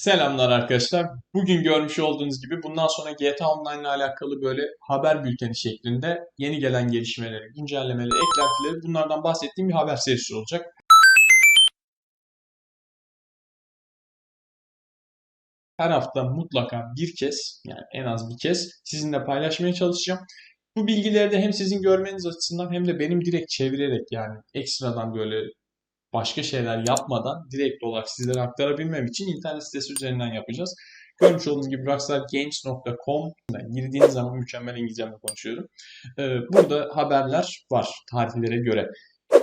Selamlar arkadaşlar. Bugün görmüş olduğunuz gibi bundan sonra GTA Online ile alakalı böyle haber bülteni şeklinde yeni gelen gelişmeleri, güncellemeleri, eklentileri bunlardan bahsettiğim bir haber serisi olacak. Her hafta mutlaka bir kez yani en az bir kez sizinle paylaşmaya çalışacağım. Bu bilgileri de hem sizin görmeniz açısından hem de benim direkt çevirerek yani ekstradan böyle başka şeyler yapmadan direkt olarak sizlere aktarabilmem için internet sitesi üzerinden yapacağız. Görmüş olduğunuz gibi rockstargames.com girdiğiniz zaman mükemmel İngilizcemle konuşuyorum. Ee, burada haberler var tarihlere göre.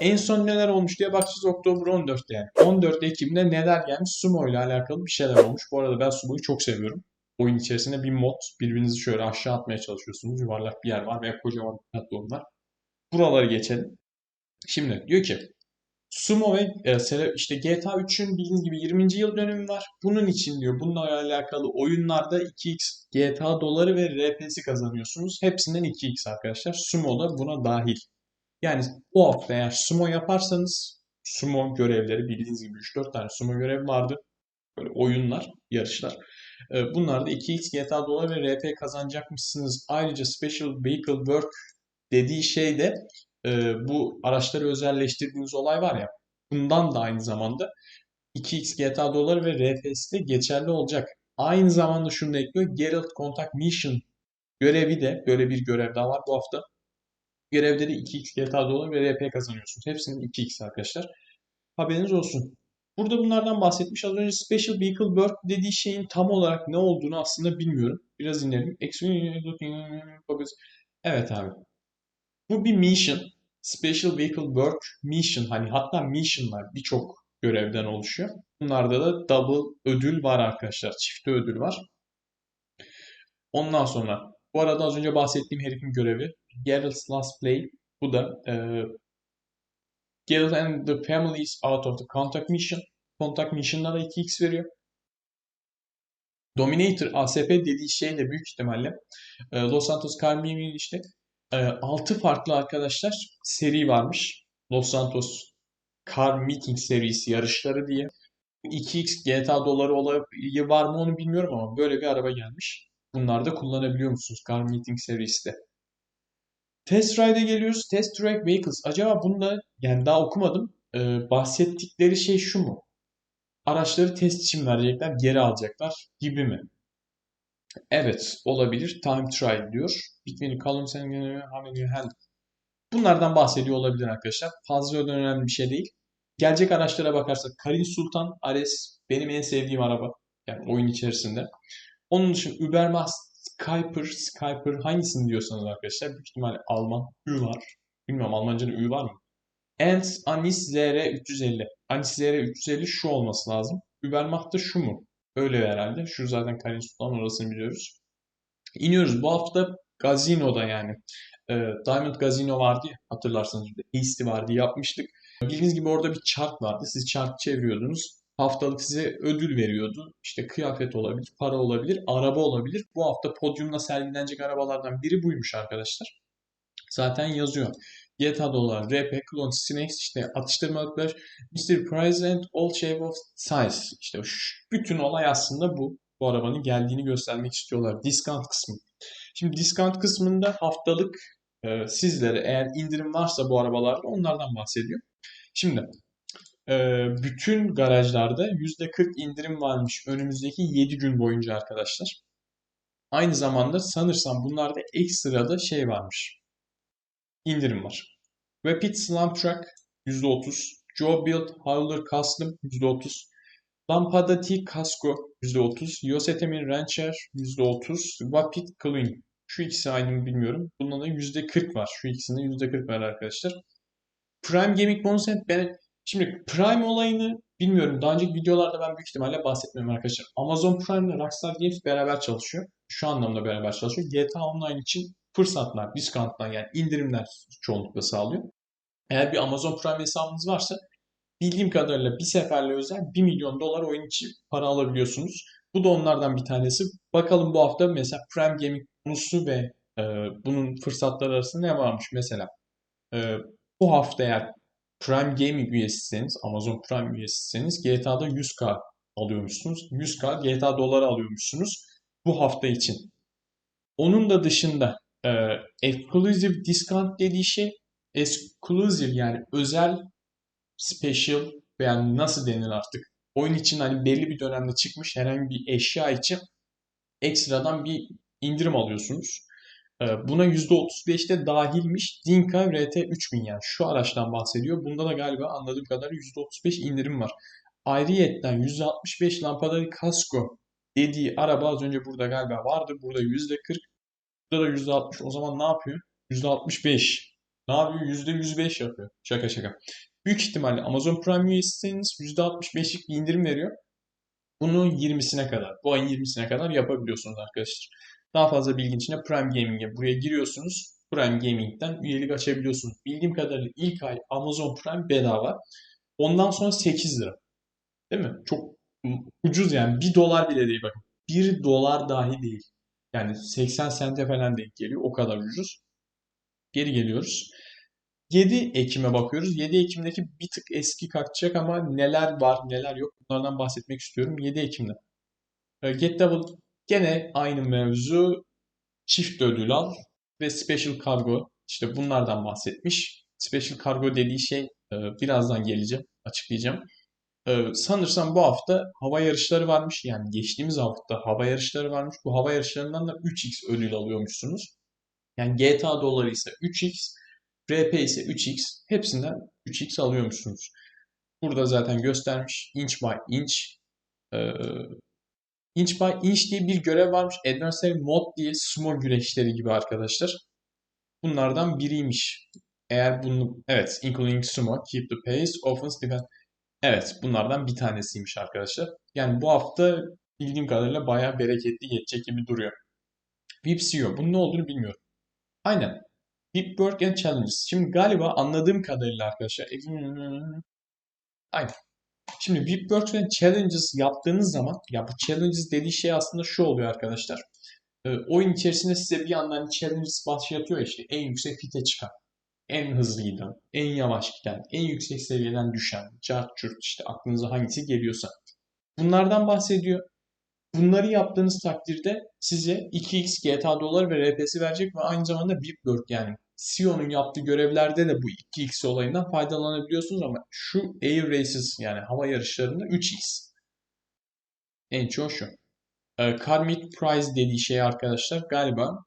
En son neler olmuş diye bakacağız Oktober 14'te yani. 14 Ekim'de neler gelmiş Sumo ile alakalı bir şeyler olmuş. Bu arada ben Sumo'yu çok seviyorum. Oyun içerisinde bir mod birbirinizi şöyle aşağı atmaya çalışıyorsunuz. Yuvarlak bir yer var veya kocaman bir platform var. Buraları geçelim. Şimdi diyor ki Sumo ve e, işte GTA 3'ün bildiğiniz gibi 20. yıl dönümü var. Bunun için diyor bununla alakalı oyunlarda 2x GTA doları ve RP'si kazanıyorsunuz. Hepsinden 2x arkadaşlar. Sumo da buna dahil. Yani bu hafta eğer sumo yaparsanız sumo görevleri bildiğiniz gibi 3-4 tane sumo görev vardı. Böyle oyunlar, yarışlar. E, bunlarda 2x GTA dolar ve RP kazanacakmışsınız. Ayrıca Special Vehicle Work dediği şey de e, bu araçları özelleştirdiğiniz olay var ya bundan da aynı zamanda 2x GTA doları ve RPS'de geçerli olacak. Aynı zamanda şunu da ekliyor. Geralt Contact Mission görevi de böyle bir görev daha var bu hafta. Görevde de 2x GTA doları ve RP kazanıyorsunuz. Hepsinin 2x arkadaşlar. Haberiniz olsun. Burada bunlardan bahsetmiş. Az önce Special Vehicle Work dediği şeyin tam olarak ne olduğunu aslında bilmiyorum. Biraz inelim. Evet abi. Bu bir mission. Special Vehicle Work Mission. Hani hatta missionlar birçok görevden oluşuyor. Bunlarda da double ödül var arkadaşlar. Çifte ödül var. Ondan sonra bu arada az önce bahsettiğim herifin görevi Geralt's Last Play. Bu da e, Geralt and the Families Out of the Contact Mission. Contact Mission'da da 2x veriyor. Dominator ASP dediği şey de büyük ihtimalle e, Los Santos Carmine işte e, 6 farklı arkadaşlar seri varmış. Los Santos Car Meeting serisi yarışları diye. 2x GTA doları olayı var mı onu bilmiyorum ama böyle bir araba gelmiş. Bunları da kullanabiliyor musunuz Car Meeting serisi de. Test Ride'e geliyoruz. Test Track Vehicles. Acaba bunda yani daha okumadım. Ee, bahsettikleri şey şu mu? Araçları test için verecekler, geri alacaklar gibi mi? Evet, olabilir. Time trial diyor. Many you handle. Bunlardan bahsediyor olabilir arkadaşlar. Fazla önemli bir şey değil. Gelecek araçlara bakarsak Karin Sultan Ares benim en sevdiğim araba. Yani oyun içerisinde. Onun dışında Ubermax Skyper, Skyper hangisini diyorsanız arkadaşlar büyük ihtimalle Alman Ü var. Bilmiyorum Almanca'da Ü var mı? Ents Anis ZR 350. Anis ZR 350 şu olması lazım. Ubermacht da şu mu? Öyle herhalde. Şu zaten Karin Sultan orasını biliyoruz. İniyoruz. Bu hafta Gazino'da yani. E, Diamond Gazino vardı ya hatırlarsanız. Hasty vardı yapmıştık. Bildiğiniz gibi orada bir çark vardı. Siz çark çeviriyordunuz. Haftalık size ödül veriyordu. İşte kıyafet olabilir, para olabilir, araba olabilir. Bu hafta podyumda sergilenecek arabalardan biri buymuş arkadaşlar. Zaten yazıyor. GTA dolar, RP, Clone, Snakes, işte atıştırmalıklar, Mr. Price and All Shape of Size. İşte şu, bütün olay aslında bu. Bu arabanın geldiğini göstermek istiyorlar. Discount kısmı. Şimdi discount kısmında haftalık e, sizlere eğer indirim varsa bu arabalarda onlardan bahsediyor. Şimdi e, bütün garajlarda %40 indirim varmış önümüzdeki 7 gün boyunca arkadaşlar. Aynı zamanda sanırsam bunlarda ekstra da şey varmış. İndirim var. Rapid Slam Truck %30. Joe Build Howler Custom %30. Lampada T Casco %30. Yosemite Rancher %30. Rapid Clean. Şu ikisi aynı mı bilmiyorum. Bunda da %40 var. Şu ikisinde %40 var arkadaşlar. Prime Gaming Bonus ben Şimdi Prime olayını bilmiyorum. Daha önceki videolarda ben büyük ihtimalle bahsetmiyorum arkadaşlar. Amazon Prime ile Rockstar Games beraber çalışıyor. Şu anlamda beraber çalışıyor. GTA Online için fırsatlar, discountlar yani indirimler çoğunlukla sağlıyor. Eğer bir Amazon Prime hesabınız varsa bildiğim kadarıyla bir seferle özel 1 milyon dolar oyun için para alabiliyorsunuz. Bu da onlardan bir tanesi. Bakalım bu hafta mesela Prime Gaming konusu ve e, bunun fırsatları arasında ne varmış mesela. E, bu hafta eğer Prime Gaming üyesiyseniz, Amazon Prime üyesiyseniz GTA'da 100k alıyormuşsunuz. 100k GTA doları alıyormuşsunuz bu hafta için. Onun da dışında e, exclusive discount dediği şey exclusive yani özel special veya nasıl denir artık oyun için hani belli bir dönemde çıkmış herhangi bir eşya için ekstradan bir indirim alıyorsunuz. Ee, buna %35'te dahilmiş Dinka RT 3000 yani şu araçtan bahsediyor. Bunda da galiba anladığım kadarıyla %35 indirim var. Ayrıyetten 165 lampadari kasko dediği araba az önce burada galiba vardı. Burada %40. Burada da %60. O zaman ne yapıyor? %65. Ne yapıyor? %105 yapıyor. Şaka şaka. Büyük ihtimalle Amazon Prime üyesiyseniz %65'lik bir indirim veriyor. Bunu 20'sine kadar, bu ayın 20'sine kadar yapabiliyorsunuz arkadaşlar. Daha fazla bilgi için de Prime Gaming'e buraya giriyorsunuz. Prime Gaming'den üyelik açabiliyorsunuz. Bildiğim kadarıyla ilk ay Amazon Prime bedava. Ondan sonra 8 lira. Değil mi? Çok ucuz yani. 1 dolar bile değil bakın. 1 dolar dahi değil. Yani 80 sente falan denk geliyor. O kadar ucuz. Geri geliyoruz. 7 Ekim'e bakıyoruz. 7 Ekim'deki bir tık eski kalkacak ama neler var neler yok bunlardan bahsetmek istiyorum. 7 Ekim'de. Ee, Get Double gene aynı mevzu. Çift ödül al ve Special Cargo işte bunlardan bahsetmiş. Special Cargo dediği şey e, birazdan geleceğim, açıklayacağım. Ee, sanırsam bu hafta hava yarışları varmış. Yani geçtiğimiz hafta hava yarışları varmış. Bu hava yarışlarından da 3x ödül alıyormuşsunuz. Yani GTA doları ise 3x, RP ise 3x. Hepsinden 3x alıyormuşsunuz. Burada zaten göstermiş. Inch by inch. Ee, inch by inch diye bir görev varmış. Adversary Mod diye sumo güreşleri gibi arkadaşlar. Bunlardan biriymiş. Eğer bunu evet including sumo, keep the pace, offense, defense. Evet bunlardan bir tanesiymiş arkadaşlar. Yani bu hafta bildiğim kadarıyla bayağı bereketli geçecek gibi duruyor. VIP CEO. Bunun ne olduğunu bilmiyorum. Aynen. Deep Work and Challenges. Şimdi galiba anladığım kadarıyla arkadaşlar. Aynen. Şimdi Deep Work and Challenges yaptığınız zaman ya bu challenges dediği şey aslında şu oluyor arkadaşlar. E, oyun içerisinde size bir yandan challenges başlatıyor işte en yüksek fite çıkan, en hızlı giden, en yavaş giden, en yüksek seviyeden düşen, cart çurt işte aklınıza hangisi geliyorsa. Bunlardan bahsediyor. Bunları yaptığınız takdirde size 2x GTA dolar ve RP'si verecek ve aynı zamanda bir work yani CEO'nun yaptığı görevlerde de bu 2x olayından faydalanabiliyorsunuz ama şu Air Races yani hava yarışlarında 3x. En çoğu şu. Ee, Karmic Prize dediği şey arkadaşlar galiba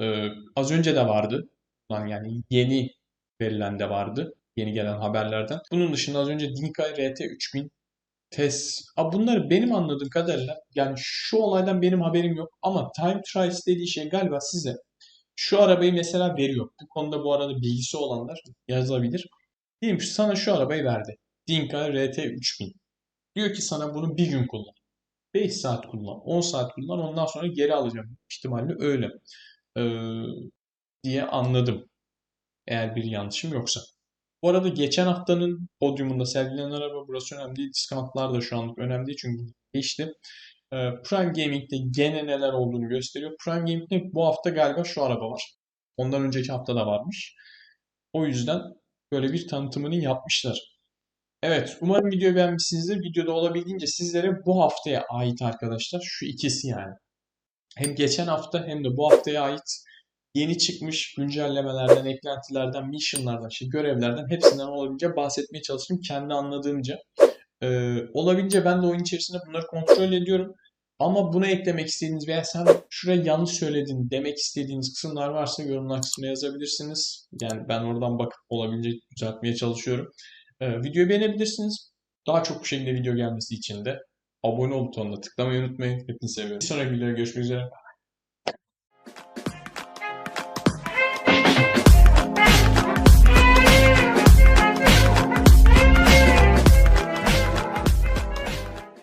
e, az önce de vardı. Yani yeni verilen de vardı. Yeni gelen haberlerden. Bunun dışında az önce Dinkai RT 3000 test. Abi bunları benim anladığım kadarıyla yani şu olaydan benim haberim yok ama Time Trials dediği şey galiba size şu arabayı mesela veriyor. Bu konuda bu arada bilgisi olanlar yazabilir. Diyelim ki sana şu arabayı verdi. Dinka RT 3000. Diyor ki sana bunu bir gün kullan. 5 saat kullan, 10 saat kullan ondan sonra geri alacağım. İhtimalle öyle. Ee, diye anladım. Eğer bir yanlışım yoksa. Bu arada geçen haftanın podyumunda sergilenen araba burası önemli değil. Discountlar da şu anlık önemli değil çünkü geçti. Ee, Prime Gaming'de gene neler olduğunu gösteriyor. Prime Gaming'de bu hafta galiba şu araba var. Ondan önceki hafta da varmış. O yüzden böyle bir tanıtımını yapmışlar. Evet, umarım videoyu beğenmişsinizdir. Videoda olabildiğince sizlere bu haftaya ait arkadaşlar. Şu ikisi yani. Hem geçen hafta hem de bu haftaya ait yeni çıkmış güncellemelerden, eklentilerden, missionlardan, işte görevlerden hepsinden olabildiğince bahsetmeye çalıştım kendi anladığımca. Ee, olabildiğince ben de oyun içerisinde bunları kontrol ediyorum. Ama buna eklemek istediğiniz veya sen şuraya yanlış söyledin demek istediğiniz kısımlar varsa yorumlar kısmına yazabilirsiniz. Yani ben oradan bakıp olabildiğince düzeltmeye çalışıyorum. Ee, videoyu beğenebilirsiniz. Daha çok bu şekilde video gelmesi için de abone ol butonuna tıklamayı unutmayın. Hepinizi seviyorum. Bir sonraki videoda görüşmek üzere.